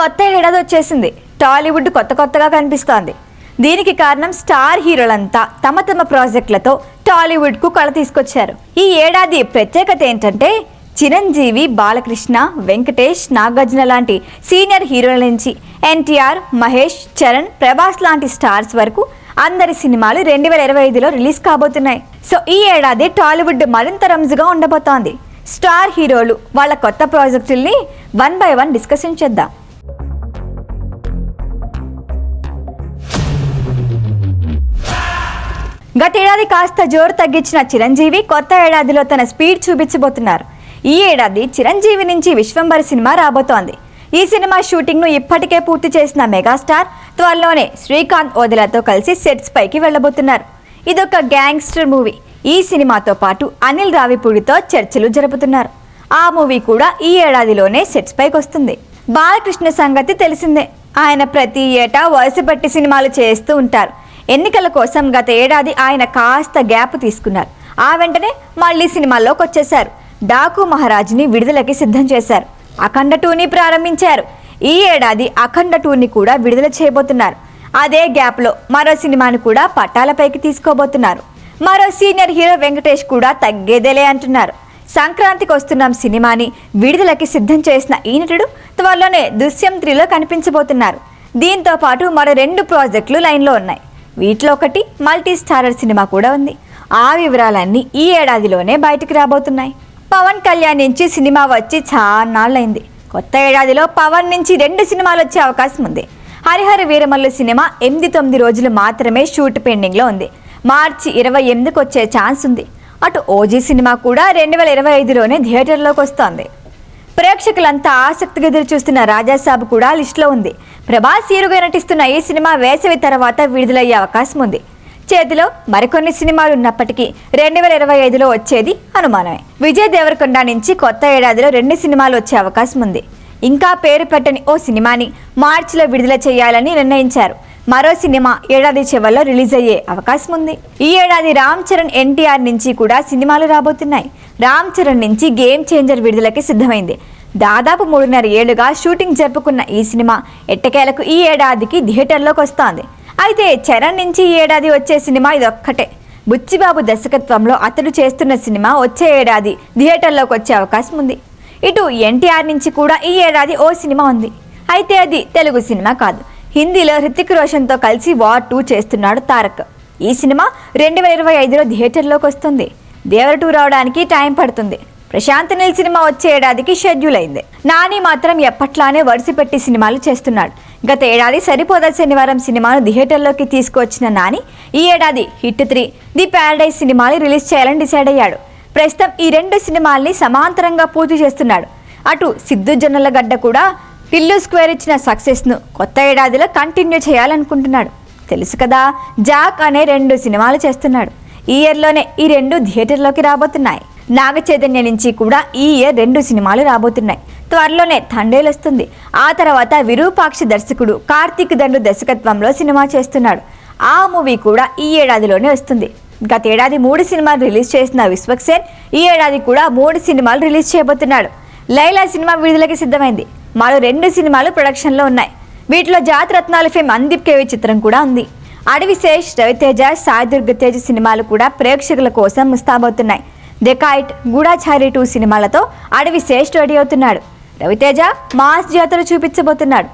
కొత్త ఏడాది వచ్చేసింది. టాలీవుడ్ కొత్త కొత్తగా కనిపిస్తోంది. దీనికి కారణం స్టార్ హీరోలంతా తమ తమ ప్రాజెక్టులతో టాలీవుడ్కు కళ తీసుకొచ్చారు. ఈ ఏడాది ప్రత్యేకత ఏంటంటే చిరంజీవి బాలకృష్ణ వెంకటేష్ నాగార్జున లాంటి సీనియర్ హీరోల నుంచి ఎన్టీఆర్ మహేష్ చరణ్ ప్రభాస్ లాంటి స్టార్స్ వరకు అందరి సినిమాలు రెండు వేల ఇరవై ఐదులో రిలీజ్ కాబోతున్నాయి. సో ఈ ఏడాది టాలీవుడ్ మరింత రంజుగా ఉండబోతోంది. స్టార్ హీరోలు వాళ్ళ కొత్త ప్రాజెక్టుల్ని వన్ బై వన్ డిస్కషన్ చేద్దాం. గతేడాది కాస్త జోరు తగ్గించిన చిరంజీవి కొత్త ఏడాదిలో తన స్పీడ్ చూపించబోతున్నారు. ఈ ఏడాది చిరంజీవి నుంచి విశ్వంబరి సినిమా రాబోతోంది. ఈ సినిమా షూటింగ్ను ఇప్పటికే పూర్తి చేసిన మెగాస్టార్ త్వరలోనే శ్రీకాంత్ ఓదెలతో కలిసి సెట్స్ పైకి వెళ్ళబోతున్నారు. ఇదొక గ్యాంగ్స్టర్ మూవీ. ఈ సినిమాతో పాటు అనిల్ రావిపూడితో చర్చలు జరుపుతున్నారు. ఆ మూవీ కూడా ఈ ఏడాదిలోనే సెట్స్ పైకి వస్తుంది. బాలకృష్ణ సంగతి తెలిసిందే. ఆయన ప్రతి ఏటా వరుస పట్టి సినిమాలు చేస్తూ ఉంటారు. ఎన్నికల కోసం గత ఏడాది ఆయన కాస్త గ్యాప్ తీసుకున్నారు. ఆ వెంటనే మళ్ళీ సినిమాల్లోకి వచ్చేశారు. డాకు మహారాజ్ని విడుదలకి సిద్ధం చేశారు. అఖండ టూని ప్రారంభించారు. ఈ ఏడాది అఖండ టూని కూడా విడుదల చేయబోతున్నారు. అదే గ్యాప్లో మరో సినిమాను కూడా పట్టాలపైకి తీసుకోబోతున్నారు. మరో సీనియర్ హీరో వెంకటేష్ కూడా తగ్గేదేలే అంటున్నారు. సంక్రాంతికి వస్తున్నాం సినిమాని విడుదలకి సిద్ధం చేసిన ఈ నటుడు త్వరలోనే దృశ్యం త్రీలో కనిపించబోతున్నారు. దీంతో పాటు మరో రెండు ప్రాజెక్టులు లైన్లో ఉన్నాయి. వీటిలో ఒకటి మల్టీ స్టారర్ సినిమా కూడా ఉంది. ఆ వివరాలన్నీ ఈ ఏడాదిలోనే బయటికి రాబోతున్నాయి. పవన్ కళ్యాణ్ నుంచి సినిమా వచ్చి చాన్నాళ్ళైంది కొత్త ఏడాదిలో పవన్ నుంచి రెండు సినిమాలు వచ్చే అవకాశం ఉంది. హరిహర వీరమల్లు సినిమా ఎనిమిది తొమ్మిది రోజులు మాత్రమే షూట్ పెండింగ్లో ఉంది. మార్చి ఇరవై ఎనిమిదికి వచ్చే ఛాన్స్ ఉంది. అటు ఓజీ సినిమా కూడా రెండు వేల ఇరవై ఐదులోనే థియేటర్లోకి వస్తోంది. ప్రేక్షకులంతా ఆసక్తిగా ఎదురు చూస్తున్న రాజాసాబ్ కూడా లిస్టులో ఉంది. ప్రభాస్ హీరోగా నటిస్తున్న ఈ సినిమా వేసవి తర్వాత విడుదలయ్యే అవకాశం ఉంది. చేతిలో మరికొన్ని సినిమాలు ఉన్నప్పటికీ రెండు వేల ఇరవై ఐదులో వచ్చేది అనుమానమే. విజయ్ దేవరకొండ నుంచి కొత్త ఏడాదిలో రెండు సినిమాలు వచ్చే అవకాశం ఉంది. ఇంకా పేరు పెట్టని ఓ సినిమాని మార్చిలో విడుదల చేయాలని నిర్ణయించారు. మరో సినిమా ఏడాది చివరిలో రిలీజ్ అయ్యే అవకాశం ఉంది. ఈ ఏడాది రామ్ చరణ్ ఎన్టీఆర్ నుంచి కూడా సినిమాలు రాబోతున్నాయి. రామ్ చరణ్ నుంచి గేమ్ చేంజర్ విడుదలకి సిద్ధమైంది. దాదాపు మూడున్నర ఏళ్ళుగా షూటింగ్ జరుపుకున్న ఈ సినిమా ఎట్టకేలకు ఈ ఏడాదికి థియేటర్లోకి వస్తోంది. అయితే చరణ్ నుంచి ఈ ఏడాది వచ్చే సినిమా ఇదొక్కటే. బుచ్చిబాబు దర్శకత్వంలో అతడు చేస్తున్న సినిమా వచ్చే ఏడాది థియేటర్లోకి వచ్చే అవకాశం ఉంది. ఇటు ఎన్టీఆర్ నుంచి కూడా ఈ ఏడాది ఓ సినిమా ఉంది. అయితే అది తెలుగు సినిమా కాదు. హిందీలో హృతిక్ రోషన్తో కలిసి వార్ టూ చేస్తున్నాడు తారక్. ఈ సినిమా రెండు వేల ఇరవై ఐదులో థియేటర్లోకి వస్తుంది. దేవర టూ రావడానికి టైం పడుతుంది. ప్రశాంత్ నీల్ సినిమా వచ్చే ఏడాదికి షెడ్యూల్ అయింది. నాని మాత్రం ఎప్పట్లానే వరుసపెట్టి సినిమాలు చేస్తున్నాడు. గత ఏడాది సరిపోదా శనివారం సినిమాను థియేటర్లోకి తీసుకువచ్చిన నాని ఈ ఏడాది హిట్ త్రీ ది ప్యారడైజ్ సినిమాని రిలీజ్ చేయాలని డిసైడ్ అయ్యాడు. ప్రస్తుతం ఈ రెండు సినిమాల్ని సమాంతరంగా పూర్తి చేస్తున్నాడు. అటు సిద్ధు జొన్నలగడ్డ కూడా టిల్లు స్క్వేర్ ఇచ్చిన సక్సెస్ను కొత్త ఏడాదిలో కంటిన్యూ చేయాలనుకుంటున్నాడు. తెలుసు కదా జాక్ అనే రెండు సినిమాలు చేస్తున్నాడు. ఈ ఇయర్లోనే ఈ రెండు థియేటర్లోకి రాబోతున్నాయి. నాగ చైతన్య నుంచి కూడా ఈ ఇయర్ రెండు సినిమాలు రాబోతున్నాయి. త్వరలోనే థండేలు వస్తుంది. ఆ తర్వాత విరూపాక్షి దర్శకుడు కార్తీక్ దండు దర్శకత్వంలో సినిమా చేస్తున్నాడు. ఆ మూవీ కూడా ఈ ఏడాదిలోనే వస్తుంది. గత ఏడాది మూడు సినిమాలు రిలీజ్ చేసిన విశ్వక్సేన్ ఈ ఏడాది కూడా మూడు సినిమాలు రిలీజ్ చేయబోతున్నాడు. లైలా సినిమా విడుదలకి సిద్ధమైంది. మరో రెండు సినిమాలు ప్రొడక్షన్లో ఉన్నాయి. వీటిలో జాతరత్నాల ఫేమ్ అందీప్ కేవి చిత్రం కూడా ఉంది. అడవి శేష్ రవితేజ సాయి దుర్గతేజ సినిమాలు కూడా ప్రేక్షకుల కోసం ముస్తాబవుతున్నాయి. డెకాయిట్ గూఢాచారి టూ సినిమాలతో అడవి శేష్ రెడీ అవుతున్నాడు. రవితేజ మాస్ జాతర చూపించబోతున్నాడు.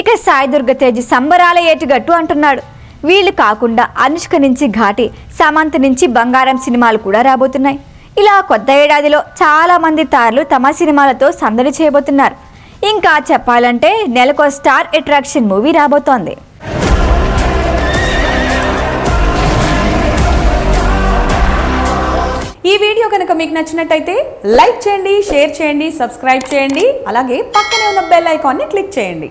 ఇక సాయి దుర్గతేజ సంబరాల ఏటుగట్టు అంటున్నాడు. వీళ్ళు కాకుండా అనుష్క నుంచి ఘాటి సమంత నుంచి బంగారం సినిమాలు కూడా రాబోతున్నాయి. ఇలా కొత్త ఏడాదిలో చాలామంది తారలు తమ సినిమాలతో సందడి చేయబోతున్నారు. ఇంకా చెప్పాలంటే నెలకో స్టార్ అట్రాక్షన్ మూవీ రాబోతోంది. ఈ వీడియో కనుక మీకు నచ్చినట్టయితే లైక్ చేయండి షేర్ చేయండి సబ్స్క్రైబ్ చేయండి అలాగే పక్కనే ఉన్న బెల్ ఐకాన్ని క్లిక్ చేయండి.